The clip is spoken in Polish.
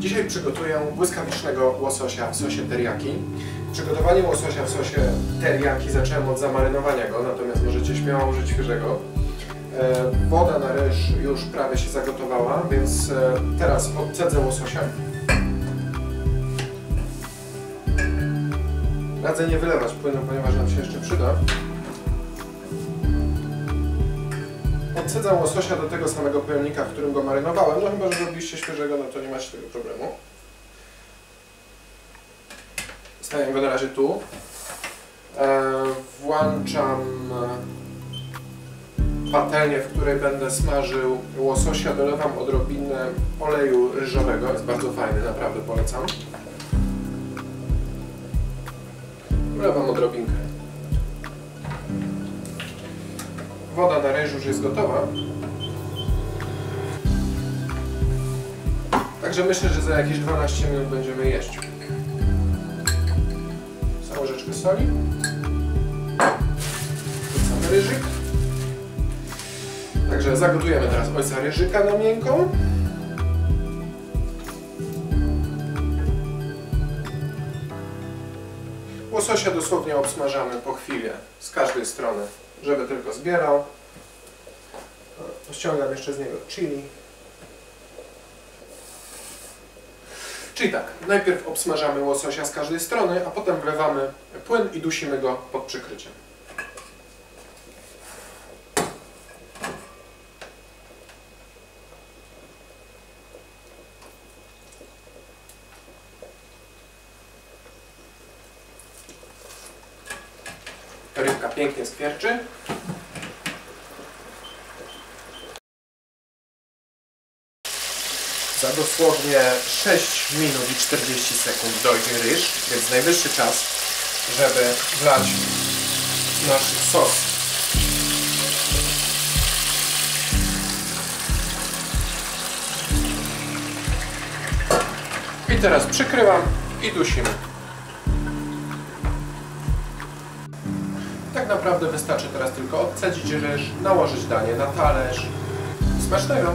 Dzisiaj przygotuję błyskawicznego łososia w sosie teriyaki. Przygotowanie łososia w sosie teriyaki zacząłem od zamarynowania go, natomiast możecie śmiało użyć świeżego. E, Woda na ryż już prawie się zagotowała, więc e, teraz odcedzę łososia. Radzę nie wylewać płynu, ponieważ nam się jeszcze przyda. Odcedzam łososia do tego samego pojemnika, w którym go marynowałem. No chyba, że robiliście świeżego, no to nie macie tego problemu. Stawiam go na razie tu. E, włączam e, patelnię, w której będę smażył łososia. Dolewam odrobinę oleju ryżowego. Jest bardzo fajny, naprawdę polecam. Dolewam odrobinkę. Woda na ryż już jest gotowa. Także myślę, że za jakieś 12 minut będziemy jeść. Łyżeczkę soli. Wrzucamy ryżyk. Także zagotujemy teraz ojca ryżyka na miękką. Łososia dosłownie obsmażamy po chwili z każdej strony, żeby tylko zbierał. Ściągam jeszcze z niego chili. Czyli tak, najpierw obsmażamy łososia z każdej strony, a potem wlewamy płyn i dusimy go pod przykryciem. Rybka pięknie skwierczy. Za dosłownie 6 minut i 40 sekund dojdzie ryż, więc najwyższy czas, żeby wlać nasz sos. I teraz przykrywam i dusimy. Naprawdę wystarczy teraz tylko odcedzić ryż, nałożyć danie na talerz. Smacznego!